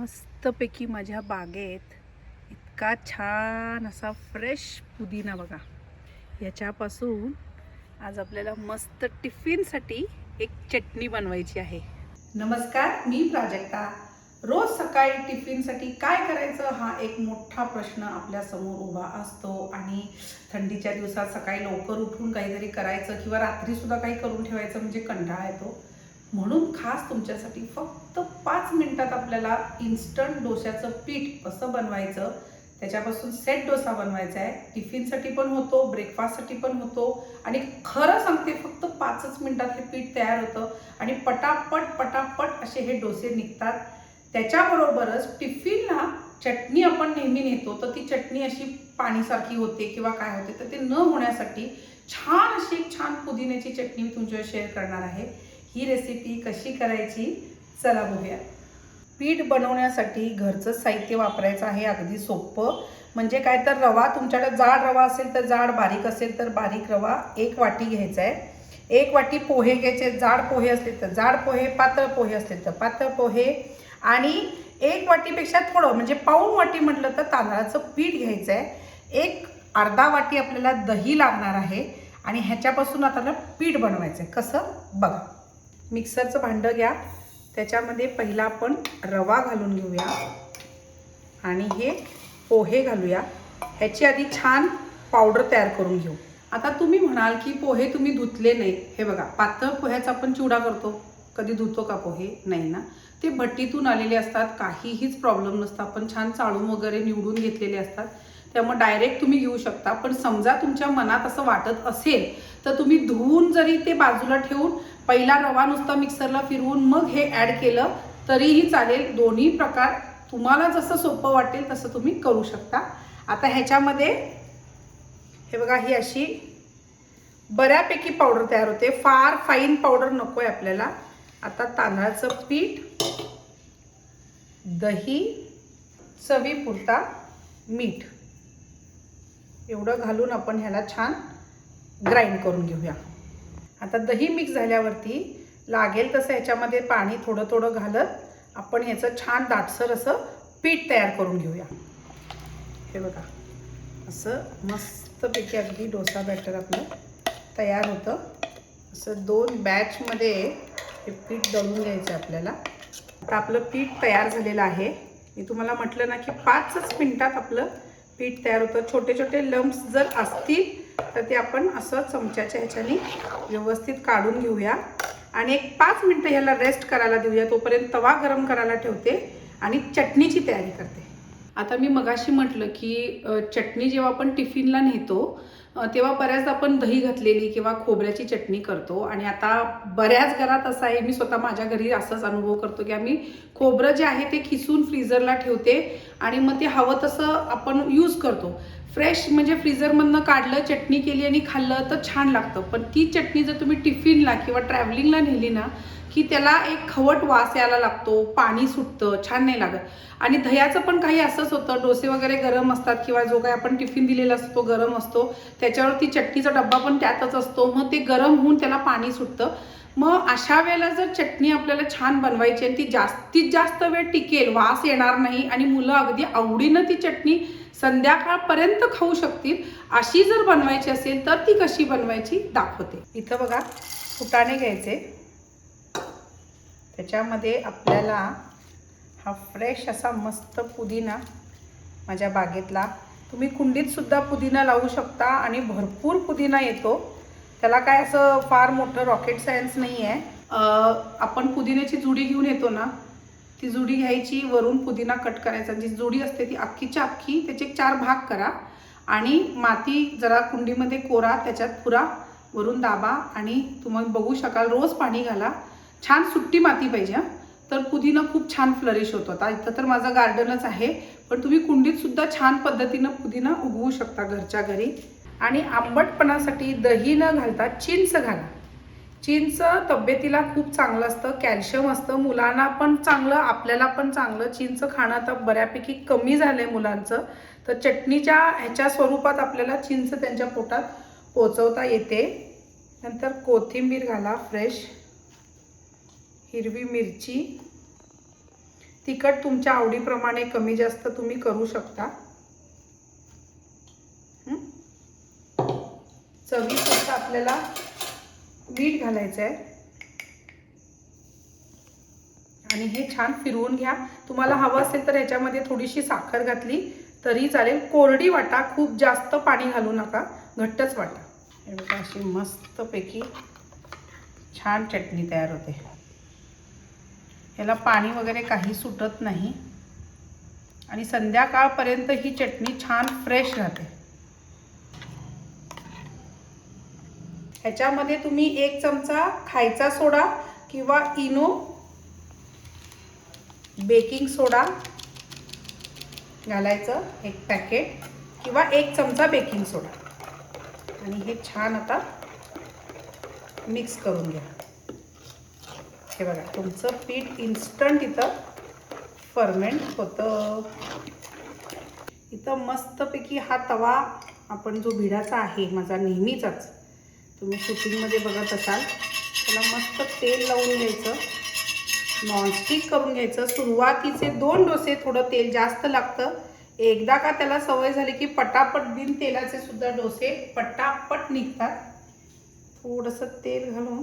मस्तपैकी माझ्या बागेत इतका छान असा फ्रेश पुदिना बघा. याच्यापासून आज आपल्याला मस्त टिफिनसाठी एक चटणी बनवायची आहे. नमस्कार मी प्राजक्ता. रोज सकाळी टिफिनसाठी काय करायचं हा एक मोठा प्रश्न आपल्यासमोर उभा असतो आणि थंडीच्या दिवसात सकाळी लवकर उठून काहीतरी करायचं किंवा रात्रीसुद्धा काही करून ठेवायचं म्हणजे कंटाळा येतो. म्हणून खास तुमच्यासाठी फक्त पाच मिनिटात आपल्याला इन्स्टंट डोश्याचं पीठ कसं बनवायचं त्याच्यापासून सेट डोसा बनवायचा आहे. टिफिनसाठी पण होतो ब्रेकफास्टसाठी पण होतो. आणि खरं सांगते फक्त पाचच मिनिटात हे पीठ तयार होतं. आणि पटापट पटापट असे हे डोसे निघतात. त्याच्याबरोबरच टिफिनला चटणी आपण नेहमी नेतो तर ती चटणी अशी पाणीसारखी होते किंवा काय होते तर ते न होण्यासाठी छान अशी एक छान पुदिन्याची चटणी मी तुमच्यावर शेअर करणार आहे. ही रेसिपी कशी करायची? चला बघूया. पीठ बनवण्यासाठी घरचं साहित्य वापरायचं आहे अगदी सोपं. म्हणजे काय तर रवा तुमच्याकडे जाड रवा असेल तर जाड बारीक असेल तर बारीक रवा एक वाटी घ्यायचा आहे. एक वाटी पोहे घ्यायचे जाड पोहे असतील तर जाड पोहे पातळ पोहे असतील तर पातळ पोहे. आणि एक वाटीपेक्षा थोडं म्हणजे पाऊण वाटी म्हटलं तर तांदळाचं पीठ घ्यायचं आहे. एक अर्धा वाटी आपल्याला दही लागणार आहे. आणि ह्याच्यापासून आता पीठ बनवायचं आहे. कसं? बघा. मिक्सरचं भांडं घ्या. त्याच्यामध्ये पहिला आपण रवा घालून घेऊया. आणि हे पोहे घालूया. ह्याची आधी छान पावडर तयार करून घेऊ. आता तुम्ही म्हणाल की पोहे तुम्ही धुतले नाही. हे बघा पातळ पोह्याचा आपण चिवडा करतो. कधी धुतो का पोहे? नाही ना. ते भट्टीतून आलेले असतात. काहीहीच प्रॉब्लेम नसतं आपण छान चाळून वगैरे निवडून घेतलेले असतात. त्यामुळे डायरेक्ट तुम्ही घेऊ शकता. पण समजा तुमच्या मनात असं वाटत असेल तर तुम्ही धुवून जरी ते बाजूला ठेवून पहिला रवा नुसता मिक्सरला फिरवून मग हे ॲड केलं तरीही चालेल. दोन्ही प्रकार तुम्हाला जसं सोपं वाटेल तसं तुम्ही करू शकता. आता ह्याच्यामध्ये हे बघा ही अशी बऱ्यापैकी पावडर तयार होते. फार फाईन पावडर नको आहे आपल्याला. आता तांदळाचं पीठ दही चवीपुरता मीठ. एवढं घालून आपण ह्याला छान ग्राइंड करून घेऊया. आता दही मिक्स झाल्यावरती लागेल तसं याच्यामध्ये पाणी थोडं थोडं घालत आपण ह्याचं छान दाटसर असं पीठ तयार करून घेऊया. हे बघा असं मस्तपैकी अगदी डोसा बॅटर आपलं तयार होतं. असं दोन बॅचमध्ये हे पीठ दळून घ्यायचं आपल्याला. आता आपलं पीठ तयार झालेलं आहे. मी तुम्हाला म्हटलं ना की पाचच मिनटात आपलं पीठ तयार होतं. छोटे छोटे लम्प्स जर असतील तर ते आपण असं चमच्याच्या ह्याच्याने व्यवस्थित काढून घेऊया. आणि एक पाच मिनटं ह्याला रेस्ट करायला देऊया. तोपर्यंत तवा गरम करायला ठेवते आणि चटणीची तयारी करते. आता मी मगाशी म्हटलं की चटणी जेव्हा आपण टिफिनला नेतो तेव्हा बऱ्याचदा आपण दही घातलेली किंवा खोबऱ्याची चटणी करतो. आणि आता बऱ्याच घरात असं आहे मी स्वतः माझ्या घरी असंच अनुभव करतो की आम्ही खोबरं जे आहे ते खिसून फ्रीजरला ठेवते आणि मग ते हवं तसं आपण यूज करतो. फ्रेश म्हणजे फ्रीजरमधनं काढलं चटणी केली आणि खाल्लं तर छान लागतं. पण ती चटणी जर तुम्ही टिफिनला किंवा ट्रॅव्हलिंगला नेली ना की त्याला एक खवट वास यायला लागतो पाणी सुटतं छान नाही लागत. आणि दह्याचं पण काही असंच होतं डोसे वगैरे गरम असतात किंवा जो काही आपण टिफिन दिलेला असतो गरम असतो त्याच्यावरती चटणीचा डब्बा पण त्यातच असतो मग ते गरम होऊन त्याला पाणी सुटतं. मग अशा वेळेला जर चटणी आपल्याला छान बनवायची आणि ती जास्तीत जास्त वेळ टिकेल वास येणार नाही आणि मुलं अगदी आवडीनं ती चटणी संध्याकाळपर्यंत खाऊ शकतील अशी जर बनवायची असेल तर ती कशी बनवायची दाखवते. इथं बघा फुटाणे घ्यायचे. त्याच्यामध्ये आपल्याला हा फ्रेश असा मस्त पुदिना माझ्या बागेतला. तुम्ही कुंडीत सुद्धा पुदिना लावू शकता आणि भरपूर पुदिना येतो. त्याला काय असं फार मोठं रॉकेट सायन्स नाही आहे आपण पुदिन्याची जुडी घेऊन येतो ना ती जुडी घ्यायची वरून पुदिना कट करायचा. जी जुडी असते ती अख्खीच्या अख्खी त्याचे एक चार भाग करा आणि माती जरा कुंडीमध्ये कोरा त्याच्यात पुरा वरून दाबा आणि तुम्ही बघू शकाल रोज पाणी घाला. छान सुट्टी माती पाहिजे तर पुदिना खूप छान फ्लरिश होतो. आता इथं तर माझं गार्डनच आहे पण तुम्ही कुंडीत सुद्धा छान पद्धतीनं पुदिना उगवू शकता घरच्या घरी. आणि आंबटपणासाठी दही न घालता चिंच घाला. चिंच तब्येतीला खूप चांगलं असतं कॅल्शियम असतं मुलांना पण चांगलं आपल्याला पण चांगलं. चिंच खाणं आता बऱ्यापैकी कमी झालं आहे मुलांचं. तर चटणीच्या ह्याच्या स्वरूपात आपल्याला चिंच त्यांच्या पोटात पोचवता येते. नंतर कोथिंबीर घाला फ्रेश. हिरवी मिरची. तिखट तुमच्या आवडीप्रमाणे कमी जास्त तुम्ही करू शकता. चवीपुरतं आपल्याला मीठ घालायचं आहे आणि हे छान फिरवून घ्या. तुम्हाला हवं असेल तर याच्यामध्ये थोडीशी साखर घातली तरी चालेल. कोरडी वाटा खूप जास्त पाणी घालू नका. घट्टच वाटा. हे बघा अशी मस्तपैकी छान चटणी तयार होते. याला पाणी वगैरे काही सुटत नाही. आणि संध्याकाळपर्यंत ही चटणी छान फ्रेश राहते. ह्याच्यामध्ये तुम्ही एक चमचा खायचा सोडा किंवा इनो बेकिंग सोडा घालायचं एक पॅकेट किंवा एक चमचा बेकिंग सोडा. आणि हे छान आता मिक्स करून घ्या. हे बघा तुमचं पीठ इन्स्टंट इथं फर्मेंट होतं. इथं मस्तपैकी हा तवा आपण जो भिडाचा आहे माझा नेहमीचाच तुम्ही शूटिंगमध्ये बघत असाल त्याला मस्त तेल लावून घ्यायचं. नॉनस्टिक करून घ्यायचं. सुरुवातीचे दोन डोसे थोडं तेल जास्त लागतं. एकदा का त्याला सवय झाली की पटापट बिन तेलाचे सुद्धा डोसे पटापट निघतात. थोडंसं तेल घालून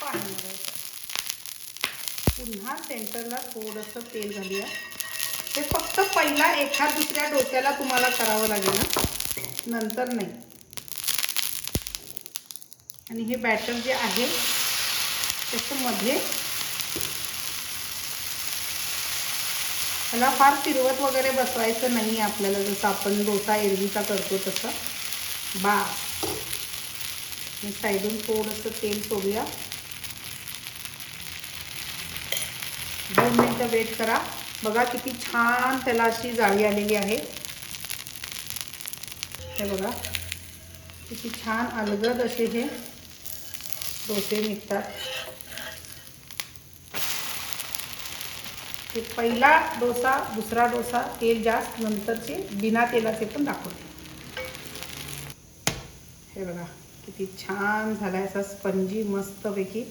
पाणी. पुन्हा सेंटरला थोडंसं तेल घालूया. हे फक्त पहिला एखाद दुसऱ्या डोक्याला तुम्हाला करावं लागेल ना नंतर नाही. आणि हे बॅटर जे आहे त्याच्यामध्ये त्याला फार फिरवत वगैरे बसवायचं नाही आपल्याला. जसं आपण डोसा एरवीचा करतो तसं. बा साईडून थोडंसं तेल सोडूया. दोन मिनटं वेट करा. बघा किती छान त्याला अशी जाळी आलेली आहे. हे बघा. किती छान अलगद असे हे डोसे निघतात. ते पहिला डोसा दुसरा डोसा तेल जास्त नंतरचे बिना तेलाचे पण दाखवते. हे बघा किती छान झाला असा स्पंजी मस्तपैकी.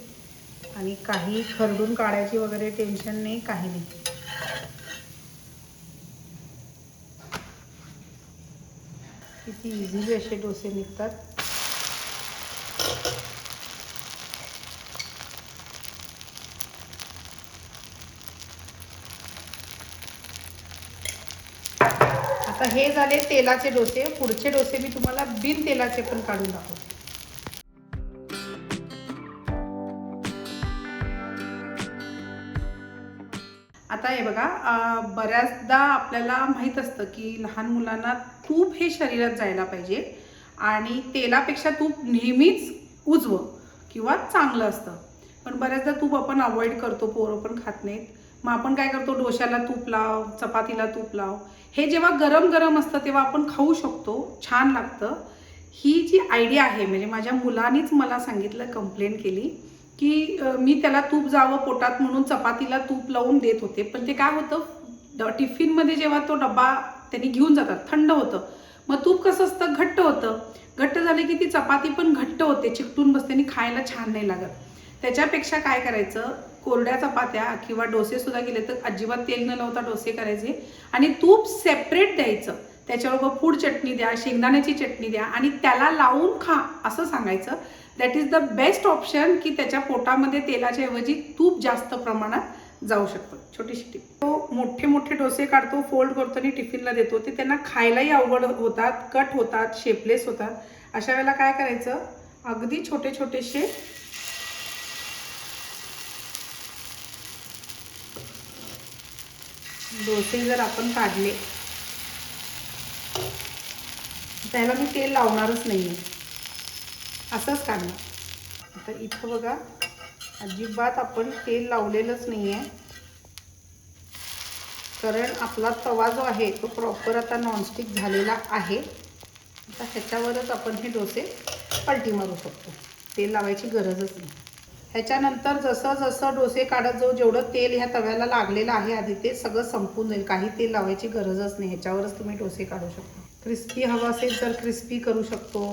आणि काही खरडून काढायची वगैरे टेन्शन नाही काही नाही. किती इझिली असे डोसे निघतात. आता हे झाले तेलाचे डोसे. पुढचे डोसे मी तुम्हाला बिन तेलाचे पण काढून दाखवते. आता हे बघा बऱ्याचदा आपल्याला माहीत असतं की लहान मुलांना तूप हे शरीरात जायला पाहिजे. आणि तेलापेक्षा तूप नेहमीच उजवं किंवा चांगलं असतं. पण बऱ्याचदा तूप आपण अवॉइड करतो पोरं पण खात नाहीत. मग आपण काय करतो? डोश्याला तूप लाव चपातीला तूप लाव. हे जेव्हा गरम गरम असतं तेव्हा आपण खाऊ शकतो. छान लागतं. ही जी आयडिया आहे म्हणजे माझ्या मुलानीच मला सांगितलं कंप्लेंट केली की मी त्याला तूप जावं पोटात म्हणून चपातीला तूप लावून देत होते. पण ते काय होतं? टिफिनमध्ये जेव्हा तो डबा त्यांनी घेऊन जातात. थंड होतं. मग तूप कसं असतं? घट्ट होतं. घट्ट झालं की ती चपाती पण घट्ट होते. चिकटून बसते आणि खायला छान नाही लागत. त्याच्यापेक्षा काय करायचं? कोरड्या चपात्या किंवा डोसे सुद्धा गेले तर अजिबात तेल न लावता डोसे करायचे आणि तूप सेपरेट द्यायचं. त्याच्याबरोबर फूड चटणी द्या शेंगदाण्याची चटणी द्या आणि त्याला लावून खा असं सांगायचं. That is the best option की त्याच्या पोटामध्ये तेलाच्या ऐवजी तूप जास्त प्रमाणात जाऊ शकतं. छोटीशी टिप तो मोठे मोठे डोसे काढतो फोल्ड करतो आणि टिफिनला देतो. ते त्यांना खायलाही अवघड होतात कट होतात शेपलेस होतात. अशा वेळेला काय करायचं? अगदी छोटे छोटेसे डोसे जर आपण काढले त्याला मी तेल लावणारच नाही आहे असंच काढणार. आता इथं बघा. अजिबात आपण तेल लावलेलंच नाही आहे कारण आपला तवा जो आहे तो प्रॉपर आता नॉनस्टिक झालेला आहे. आता ह्याच्यावरच आपण हे डोसे पलटी मारू शकतो. तेल लावायची गरजच नाही. ह्याच्यानंतर जसं जसं डोसे काढत जाऊ जेवढं तेल ह्या तव्याला लागलेलं आहे आधी ते सगळं संपून जाईल. काही तेल लावायची गरजच नाही. ह्याच्यावरच तुम्ही डोसे काढू शकता. क्रिस्पी हवं असेल तर क्रिस्पी करू शकतो.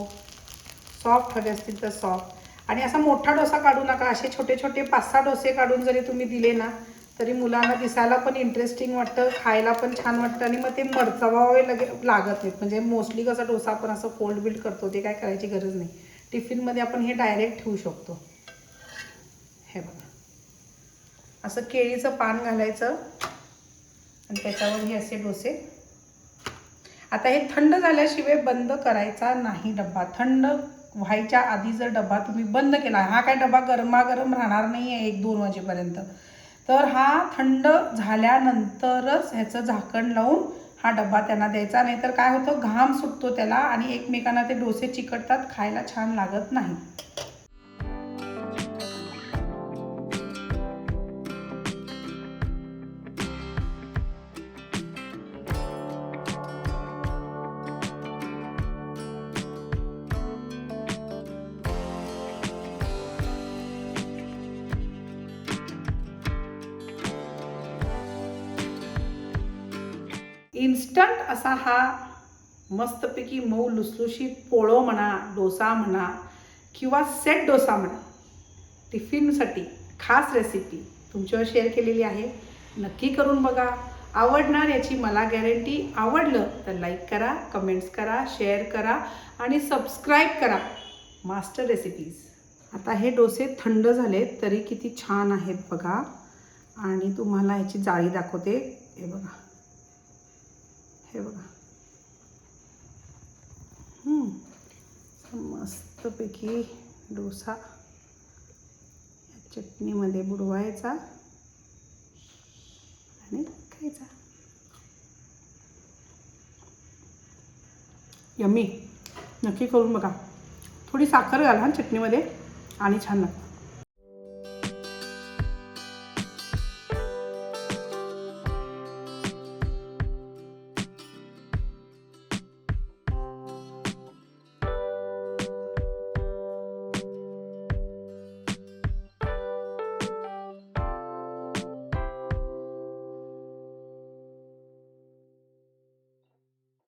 सॉफ्ट हवे असतील तर सॉफ्ट. आणि असा मोठा डोसा काढू नका असे छोटे छोटे पाच सहा डोसे काढून जरी तुम्ही दिले ना तरी मुलांना दिसायला पण इंटरेस्टिंग वाटतं खायला पण छान वाटतं आणि मग ते मरचवावे लगे लागत नाहीत. म्हणजे मोस्टली कसा डोसा आपण असं फोल्ड बिल्ड करतो ते काय करायची गरज नाही. टिफिनमध्ये आपण हे डायरेक्ट ठेवू शकतो. हे बघा. असं केळीचं पान घालायचं आणि त्याच्यावर हे असे डोसे. आता हे थंड झाल्याशिवाय बंद करायचा नाही डब्बा. थंड व्हायच्या आधी जर डबा तुम्ही बंद केला हा काय डबा गरमागरम राहणार नाही आहे एक दोन वाजेपर्यंत. तर हा थंड झाल्यानंतरच ह्याचं झाकण लावून हा डबा त्यांना द्यायचा. नाही तर काय होतं घाम सुटतो त्याला आणि एकमेकांना ते डोसे चिकटतात खायला छान लागत नाही. इन्स्टंट असा हा मस्तपैकी मऊ लुसलुशीत पोळो म्हणा डोसा म्हणा किंवा सेट डोसा म्हणा टिफिनसाठी खास रेसिपी तुमच्यावर शेअर केलेली आहे. नक्की करून बघा. आवडणार याची मला गॅरंटी आवडलं तर लाईक करा कमेंट्स करा शेअर करा आणि सबस्क्राईब करा. मास्टर रेसिपीज आता हे डोसे थंड झाले तरी किती छान आहेत बघा. आणि तुम्हाला ह्याची जाळी दाखवते. हे बघा. हे बघा. मस्तपैकी डोसा या चटणीमध्ये बुडवायचा आणि खायचा. यम्मी नक्की करून बघा. थोडी साखर घाला हा चटणीमध्ये आणि छान लागतं.